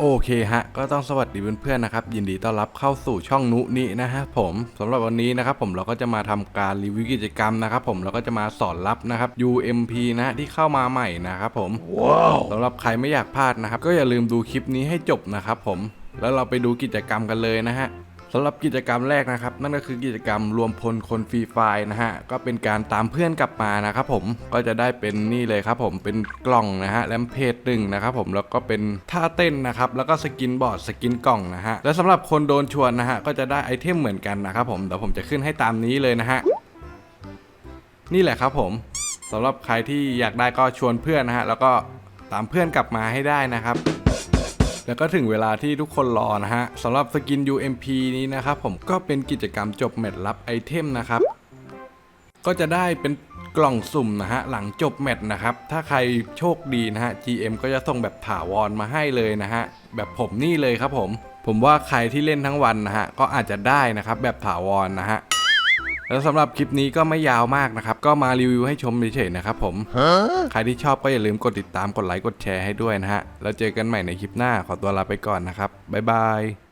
โอเคฮะ ก็ต้องสวัสดีเพื่อนๆนะครับ ยินดีต้อนรับเข้าสู่ช่องนุนี้นะฮะผมสำหรับวันนี้นะครับผมเราก็จะมาทำการรีวิวกิจกรรมนะครับผมเราก็จะมาสอนรับนะครับ UMP นะฮะที่เข้ามาใหม่นะครับผมสำหรับใครไม่อยากพลาดนะครับ ก็อย่าลืมดูคลิปนี้ให้จบนะครับผมแล้วเราไปดูกิจกรรมกันเลยนะฮะ สำหรับกิจกรรมแรกนะครับ นั่นก็คือกิจกรรมรวมพลคนฟรีไฟล์นะฮะก็เป็นการตามเพื่อนกลับมานะครับผมก็จะได้เป็นนี่เลยครับผมเป็นกล่องนะฮะแลมเพจหนึ่งนะครับผมแล้วก็เป็นท่าเต้นนะครับแล้วก็สกินบอร์ดสกินกล่องนะฮะและสำหรับคนโดนชวนนะฮะก็จะได้ไอเทมเหมือนกันนะครับผมเดี๋ยวผมจะขึ้นให้ตามนี้เลยนะฮะนี่แหละครับผมสำหรับใครที่อยากได้ก็ชวนเพื่อนนะฮะแล้วก็ตามเพื่อนกลับมาให้ได้นะครับ แล้วก็ถึงเวลาที่ทุกคนรอนะฮะสำหรับสกิน UMP นี้นะครับผมก็เป็นกิจกรรมจบแมตช์รับไอเทมนะครับ ก็จะได้เป็นกล่องสุ่มนะฮะหลังจบแมตช์นะครับ ถ้าใครโชคดีนะฮะ GM ก็จะส่งแบบถาวรมาให้เลยนะฮะ แบบผมนี่เลยครับผม ผมว่าใครที่เล่นทั้งวันนะฮะ ก็อาจจะได้นะครับ แบบถาวรนะฮะ แล้วสำหรับคลิปนี้ก็ไม่ยาวมากนะครับ ก็มารีวิวให้ชมเฉยๆนะครับผม ใครที่ชอบก็อย่าลืมกดติดตาม กดไลค์ กดแชร์ให้ด้วยนะฮะ แล้วเจอกันใหม่ในคลิปหน้า ขอตัวลาไปก่อนนะครับ บ๊ายบาย